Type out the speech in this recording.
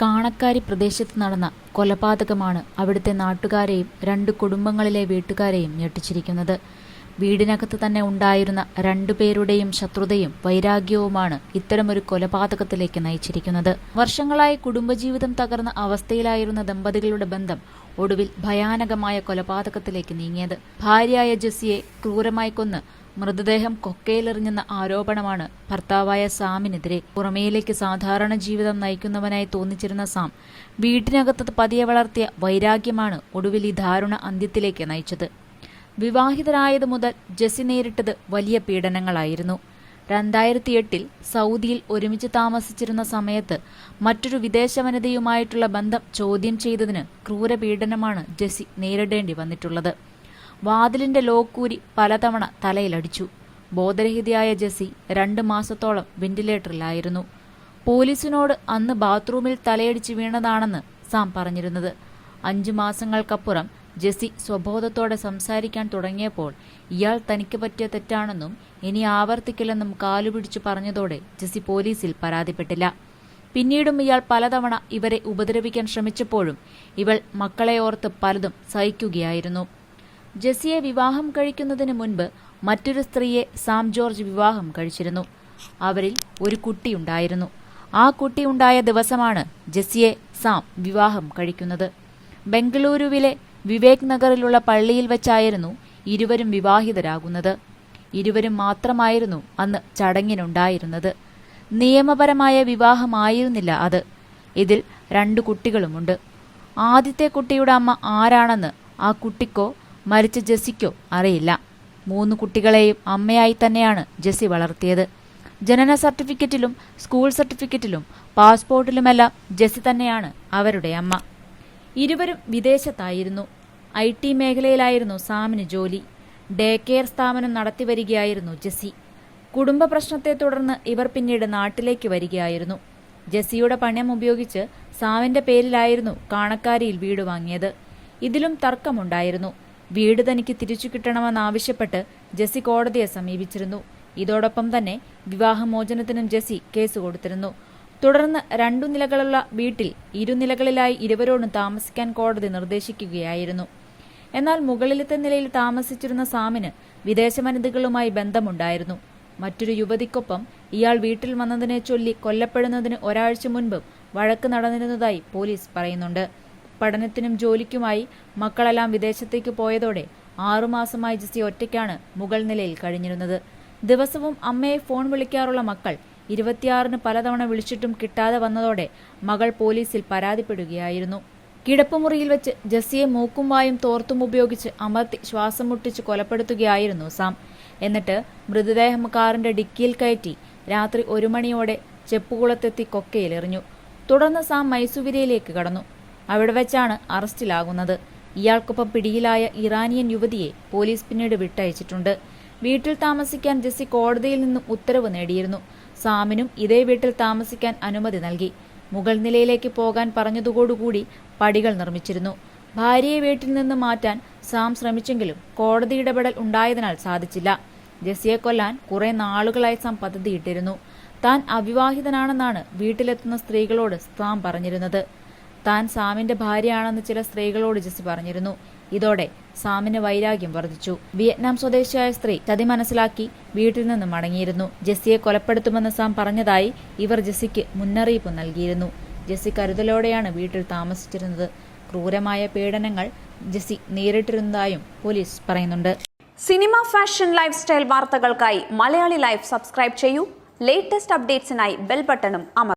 കാണക്കാരി പ്രദേശത്ത് നടന്ന കൊലപാതകമാണ് അവിടുത്തെ നാട്ടുകാരെയും രണ്ട് കുടുംബങ്ങളിലെ വീട്ടുകാരെയും ഞെട്ടിച്ചിരിക്കുന്നത്. വീടിനകത്ത് തന്നെ ഉണ്ടായിരുന്ന രണ്ടുപേരുടെയും ശത്രുതയും വൈരാഗ്യവുമാണ് ഇത്തരമൊരു കൊലപാതകത്തിലേക്ക് നയിച്ചിരിക്കുന്നത്. വർഷങ്ങളായി കുടുംബജീവിതം തകർന്ന അവസ്ഥയിലായിരുന്ന ദമ്പതികളുടെ ബന്ധം ഒടുവിൽ ഭയാനകമായ കൊലപാതകത്തിലേക്ക് നീങ്ങിയത്. ഭാര്യയായ ജെസ്സിയെ ക്രൂരമായി കൊന്ന് മൃതദേഹം കൊക്കയിലെറിഞ്ഞെന്ന ആരോപണമാണ് ഭർത്താവായ സാമിനെതിരെ. പുറമേയിലേക്ക് സാധാരണ ജീവിതം നയിക്കുന്നവനായി തോന്നിച്ചിരുന്ന സാം വീട്ടിനകത്ത് പതിയെ വളർത്തിയ വൈരാഗ്യമാണ് ഒടുവിൽ ഈ ദാരുണ അന്ത്യത്തിലേക്ക് നയിച്ചത്. വിവാഹിതരായതു മുതൽ ജെസി നേരിട്ടത് വലിയ പീഡനങ്ങളായിരുന്നു. രണ്ടായിരത്തി എട്ടിൽ സൗദിയിൽ ഒരുമിച്ച് താമസിച്ചിരുന്ന സമയത്ത് മറ്റൊരു വിദേശ വനിതയുമായിട്ടുള്ള ബന്ധം ചോദ്യം ചെയ്തതിന് ക്രൂരപീഡനമാണ് ജെസി നേരിടേണ്ടി വന്നിട്ടുള്ളത്. വാതിലിന്റെ ലോക്കൂരി പലതവണ തലയിലടിച്ചു. ബോധരഹിതയായ ജെസി രണ്ട് മാസത്തോളം വെന്റിലേറ്ററിലായിരുന്നു. പോലീസിനോട് അന്ന് ബാത്റൂമിൽ തലയടിച്ച് വീണതാണെന്ന് സാം പറഞ്ഞിരുന്നത്. അഞ്ചു മാസങ്ങൾക്കപ്പുറം ജെസി സ്വബോധത്തോടെ സംസാരിക്കാൻ തുടങ്ങിയപ്പോൾ ഇയാൾ തനിക്ക് പറ്റിയ തെറ്റാണെന്നും ഇനി ആവർത്തിക്കില്ലെന്നും കാലുപിടിച്ചു പറഞ്ഞതോടെ ജെസി പോലീസിൽ പരാതിപ്പെട്ടില്ല. പിന്നീടും ഇയാൾ പലതവണ ഇവരെ ഉപദ്രവിക്കാൻ ശ്രമിച്ചപ്പോഴും ഇവൾ മക്കളെ ഓർത്ത് പലതും സഹിക്കുകയായിരുന്നു. ജെസ്സിയെ വിവാഹം കഴിക്കുന്നതിന് മുൻപ് മറ്റൊരു സ്ത്രീയെ സാം ജോർജ് വിവാഹം കഴിച്ചിരുന്നു. അവരിൽ ഒരു കുട്ടിയുണ്ടായിരുന്നു ആ കുട്ടിയുണ്ടായ ദിവസമാണ് ജെസിയെ സാം വിവാഹം കഴിക്കുന്നത്. ബംഗളൂരുവിലെ വിവേക് നഗറിലുള്ള പള്ളിയിൽ വെച്ചായിരുന്നു ഇരുവരും വിവാഹിതരാകുന്നത്. ഇരുവരും മാത്രമായിരുന്നു അന്ന് ചടങ്ങിനുണ്ടായിരുന്നത്. നിയമപരമായ വിവാഹമായിരുന്നില്ല അത്. ഇതിൽ രണ്ടു കുട്ടികളുമുണ്ട്. ആദ്യത്തെ കുട്ടിയുടെ അമ്മ ആരാണെന്ന് ആ കുട്ടിക്കോ മരിച്ച ജെസ്സിക്കോ അറിയില്ല. മൂന്ന് കുട്ടികളെയും അമ്മയായി തന്നെയാണ് ജെസ്സി വളർത്തിയത്. ജനന സർട്ടിഫിക്കറ്റിലും സ്കൂൾ സർട്ടിഫിക്കറ്റിലും പാസ്പോർട്ടിലുമെല്ലാം ജെസ്സി തന്നെയാണ് അവരുടെ അമ്മ. ഇരുവരും വിദേശത്തായിരുന്നു. ഐ ടി മേഖലയിലായിരുന്നു സാമിന് ജോലി. ഡേ കെയർ സ്ഥാപനം നടത്തിവരികയായിരുന്നു ജെസ്സി. കുടുംബ പ്രശ്നത്തെ തുടർന്ന് ഇവർ പിന്നീട് നാട്ടിലേക്ക് വരികയായിരുന്നു. ജെസ്സിയുടെ പണം ഉപയോഗിച്ച് സാമിന്റെ പേരിലായിരുന്നു കാണക്കാരിയിൽ വീട് വാങ്ങിയത്. ഇതിലും തർക്കമുണ്ടായിരുന്നു. വീട് തനിക്ക് തിരിച്ചു കിട്ടണമെന്നാവശ്യപ്പെട്ട് ജെസി കോടതിയെ സമീപിച്ചിരുന്നു. ഇതോടൊപ്പം തന്നെ വിവാഹമോചനത്തിനും ജെസി കേസ് കൊടുത്തിരുന്നു. തുടർന്ന് രണ്ടു നിലകളുള്ള വീട്ടിൽ ഇരുനിലകളിലായി ഇരുവരോടും താമസിക്കാൻ കോടതി നിർദ്ദേശിക്കുകയായിരുന്നു. എന്നാൽ മുകളിലത്തെ നിലയിൽ താമസിച്ചിരുന്ന സാമിന് വിദേശ വനിതകളുമായി ബന്ധമുണ്ടായിരുന്നു. മറ്റൊരു യുവതിക്കൊപ്പം ഇയാൾ വീട്ടിൽ വന്നതിനെ ചൊല്ലി കൊല്ലപ്പെടുന്നതിന് ഒരാഴ്ച മുൻപ് വഴക്ക് നടന്നിരുന്നതായി പോലീസ് പറയുന്നുണ്ട്. പഠനത്തിനും ജോലിക്കുമായി മക്കളെല്ലാം വിദേശത്തേക്ക് പോയതോടെ ആറുമാസമായി ജിസി ഒറ്റയ്ക്കാണ് മുകൾ നിലയിൽ കഴിഞ്ഞിരുന്നത്. ദിവസവും അമ്മയെ ഫോൺ വിളിക്കാറുള്ള മക്കൾ ഇരുപത്തിയാറിന് പലതവണ വിളിച്ചിട്ടും കിട്ടാതെ വന്നതോടെ മകൾ പോലീസിൽ പരാതിപ്പെടുകയായിരുന്നു. കിടപ്പുമുറിയിൽ വെച്ച് ജസ്സിയെ മൂക്കും വായും തോർത്തും ഉപയോഗിച്ച് അമർത്തി ശ്വാസം മുട്ടിച്ച് കൊലപ്പെടുത്തുകയായിരുന്നു സാം. എന്നിട്ട് മൃതദേഹം കാറിന്റെ ഡിക്കിയിൽ കയറ്റി രാത്രി ഒരു മണിയോടെ ചെപ്പുകുളത്തെത്തി കൊക്കയിലെറിഞ്ഞു. തുടർന്ന് സാം മൈസൂരിയിലേക്ക് കടന്നു. അവിടെ വെച്ചാണ് അറസ്റ്റിലാകുന്നത്. ഇയാൾക്കൊപ്പം പിടിയിലായ ഇറാനിയൻ യുവതിയെ പോലീസ് പിന്നീട് വിട്ടയച്ചിട്ടുണ്ട്. വീട്ടിൽ താമസിക്കാൻ ജെസ്സി കോടതിയിൽ നിന്നും ഉത്തരവ് നേടിയിരുന്നു. സാമിനും ഇതേ വീട്ടിൽ താമസിക്കാൻ അനുമതി നൽകി. മുകൾ നിലയിലേക്ക് പോകാൻ പറഞ്ഞതോടുകൂടി പടികൾ നിർമ്മിച്ചിരുന്നു. ഭാര്യയെ വീട്ടിൽ നിന്ന് മാറ്റാൻ സാം ശ്രമിച്ചെങ്കിലും കോടതി ഇടപെടൽ ഉണ്ടായതിനാൽ സാധിച്ചില്ല. ജെസ്സിയെ കൊല്ലാൻ കുറെ നാളുകളായി സാം പദ്ധതിയിട്ടിരുന്നു. താൻ അവിവാഹിതനാണെന്നാണ് വീട്ടിലെത്തുന്ന സ്ത്രീകളോട് സാം പറഞ്ഞിരുന്നത്. താൻ സാമിന്റെ ഭാര്യയാണെന്ന് ചില സ്ത്രീകളോട് ജെസ്സി പറഞ്ഞിരുന്നു. ഇതോടെ സാമിന് വൈരാഗ്യം വർദ്ധിച്ചു. വിയറ്റ്നാം സ്വദേശിയായ സ്ത്രീ ചതി മനസ്സിലാക്കി വീട്ടിൽ നിന്ന് മടങ്ങിയിരുന്നു. ജെസ്സിയെ കൊലപ്പെടുത്തുമെന്ന് സാം പറഞ്ഞതായി ഇവർ ജെസ്സിക്ക് മുന്നറിയിപ്പ് നൽകിയിരുന്നു. ജെസ്സി കരുതലോടെയാണ് വീട്ടിൽ താമസിച്ചിരുന്നത്. ക്രൂരമായ പീഡനങ്ങൾ ജെസ്സി നേരിട്ടിരുന്നതായും പോലീസ് പറയുന്നുണ്ട്. സിനിമ ഫാഷൻ ലൈഫ് സ്റ്റൈൽ വാർത്തകൾക്കായി മലയാളി ലൈഫ് സബ്സ്ക്രൈബ് ചെയ്യൂ. ലേറ്റസ്റ്റ് അപ്ഡേറ്റ്സിനായി ബെൽ ബട്ടണും അമർ